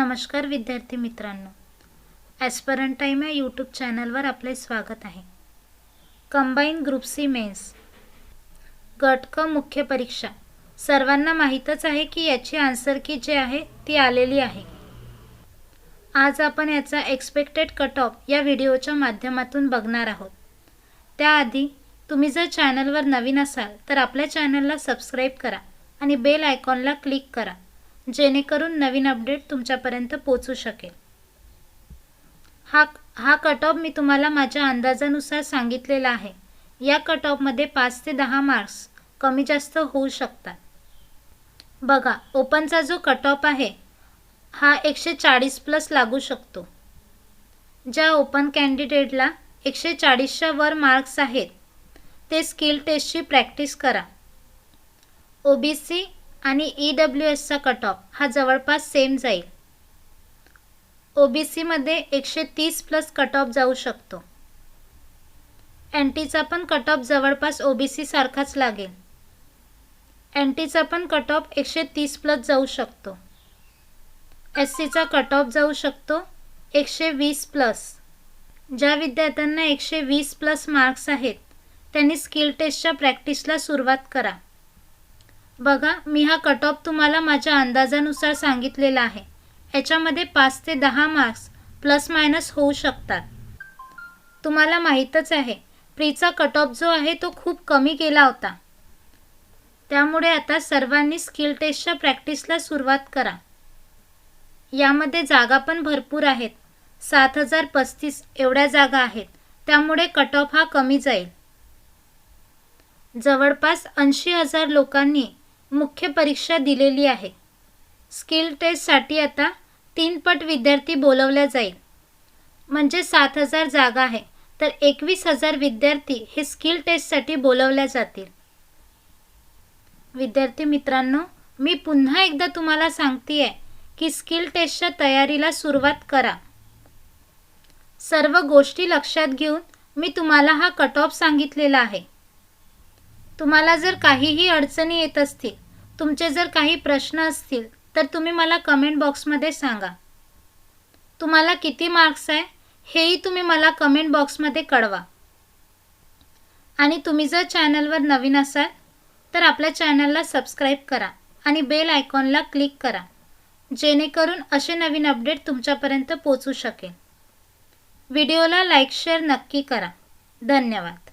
नमस्कार विद्यार्थी मित्रांनो. ॲस्परंट टाईम या यूट्यूब चॅनलवर आपले स्वागत आहे. कंबाईन ग्रुप सी मेन्स गट क मुख्य परीक्षा. सर्वांना माहीतच आहे की याची आन्सर की जे आहे ती आलेली आहे. आज आपण याचा एक्सपेक्टेड कट ऑफ या व्हिडिओच्या माध्यमातून बघणार आहोत. त्याआधी तुम्ही जर चॅनलवर नवीन असाल तर आपल्या चॅनलला सबस्क्राईब करा आणि बेल आयकॉनला क्लिक करा. जेणेकरून नवीन अपडेट तुमच्यापर्यंत पोचू शकेल. हा हा कट ऑफ मी तुम्हाला माझ्या अंदाजानुसार सांगितलेला आहे. या कट ऑफमध्ये पाच ते दहा मार्क्स कमी जास्त होऊ शकतात. बघा ओपनचा जो कट ऑफ आहे हा एकशे चाळीस प्लस लागू शकतो. ज्या ओपन कॅन्डिडेटला एकशे चाळीसच्या वर मार्क्स आहेत ते स्किल टेस्टची प्रॅक्टिस करा. ओ बी सी आणि ई डब्ल्यू एसचा कट ऑफ हा जवळपास सेम जाईल. ओ बी सीमध्ये एकशे तीस प्लस कट ऑफ जाऊ शकतो. एन टीचा पण कट ऑफ जवळपास ओ बी सीसारखाच लागेल. एन टीचा पण कट ऑफ एकशे तीस प्लस जाऊ शकतो. एस सीचा कट ऑफ जाऊ शकतो एकशे वीस प्लस ज्या विद्यार्थ्यांना एकशे वीस प्लस मार्क्स आहेत त्यांनी स्किल टेस्टच्या प्रॅक्टिसला सुरुवात करा. बघा मी हा कट ऑफ तुम्हाला माझ्या अंदाजानुसार सांगितलेला आहे. याच्यामध्ये पाच ते दहा मार्क्स प्लस मायनस होऊ शकतात. तुम्हाला माहीतच आहे प्रीचा कट ऑफ जो आहे तो खूप कमी केला होता. त्यामुळे आता सर्वांनी स्किल टेस्टच्या प्रॅक्टिसला सुरुवात करा. यामध्ये जागा पण भरपूर आहेत. सात हजार पस्तीस एवढ्या जागा आहेत. त्यामुळे कट ऑफ हा कमी जाईल. जवळपास ऐंशी हजार लोकांनी मुख्य परीक्षा दिलेली आहे. स्किल टेस्टसाठी आता तीन पट विद्यार्थी बोलवल्या जाईल. म्हणजे सात हजार जागा आहे तर एकवीस हजार विद्यार्थी हे स्किल टेस्टसाठी बोलवल्या जातील. विद्यार्थी मित्रांनो मी पुन्हा एकदा तुम्हाला सांगते आहे की स्किल टेस्टच्या तयारीला सुरुवात करा. सर्व गोष्टी लक्षात घेऊन मी तुम्हाला हा कट ऑफ सांगितलेला आहे. तुम्हाला जर काहीही अडचणी येत असतील तुमचे जर काही प्रश्न असतील तर तुम्ही मला कमेंट बॉक्समध्ये सांगा. तुम्हाला किती मार्क्स आहे हेही तुम्ही मला कमेंट बॉक्समध्ये कळवा. आणि तुम्ही जर चॅनलवर नवीन असाल तर आपल्या चॅनलला सबस्क्राईब करा आणि बेल आयकॉनला क्लिक करा. जेणेकरून असे नवीन अपडेट तुमच्यापर्यंत पोचू शकेल. व्हिडिओला लाईक शेअर नक्की करा. धन्यवाद.